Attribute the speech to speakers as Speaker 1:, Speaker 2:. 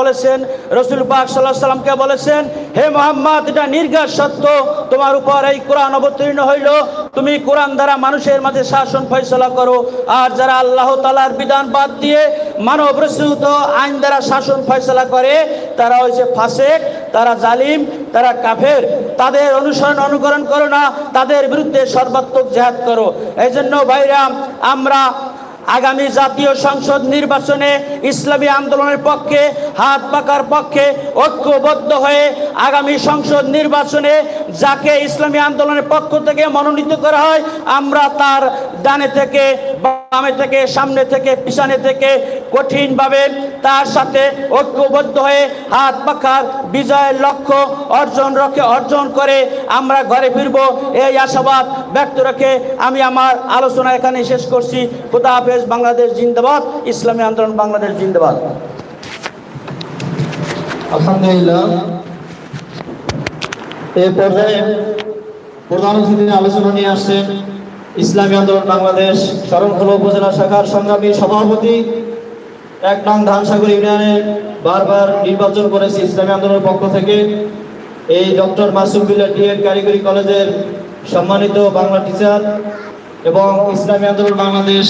Speaker 1: বলেছেন, রসুল পাক সাল্লাহ সাল্লামকে বলেছেন, হে মোহাম্মদ, এটা নির্ঘাত সত্য। তোমার উপর এই কোরআন অবতীর্ণ হইল। তুমি কোরআন দ্বারা মানুষের মাঝে শাসন ফয়সলা করো। আর যারা আল্লাহ তালার বিধান বাদ দিয়ে মানব রচিত আইন দ্বারা শাসন ফয়সলা করে, তারা হয়েছে ফাসেক, তারা জালিম, তারা কাফের। তাদের অনুসরণ অনুকরণ করো না, তাদের বিরুদ্ধে সর্বাত্মক জেহাদ করো। এই জন্য ভাইরাম আমরা আগামী জাতীয় সংসদ নির্বাচনে ইসলামী আন্দোলনের পক্ষে হাত পাকার পক্ষে ঐক্যবদ্ধ হয়ে আগামী সংসদ নির্বাচনে যাকে ইসলামী আন্দোলনের পক্ষ থেকে মনোনীত করা হয়, আমরা তার ডানে থেকে, বামে থেকে, সামনে থেকে, পিছনে থেকে কঠিনভাবে তার সাথে ঐক্যবদ্ধ হয়ে হাত পাখার বিজয়ের লক্ষ্য অর্জন রক্ষে অর্জন করে আমরা ঘরে ফিরবো। এই আশাবাদ ব্যক্ত রেখে আমি আমার আলোচনা এখানে শেষ করছি। খুদা হাফেজ, বাংলাদেশ জিন্দাবাদ, ইসলামী আন্দোলন, বাংলাদেশ জিন্দাবাদ।
Speaker 2: আলহামদুলিল্লাহ। পর্যায়ে আলোচনা নিয়ে আসছেন ইসলামী আন্দোলন বাংলাদেশ উপজেলা শাখার সভাপতি এক ধানসাগর বারবার নির্বাচন করেছে ইসলামী আন্দোলনের পক্ষ থেকে। এই ডক্টর মাসুম ডিএড কারিগরি কলেজের সম্মানিত বাংলা টিচার এবং ইসলামী আন্দোলন বাংলাদেশ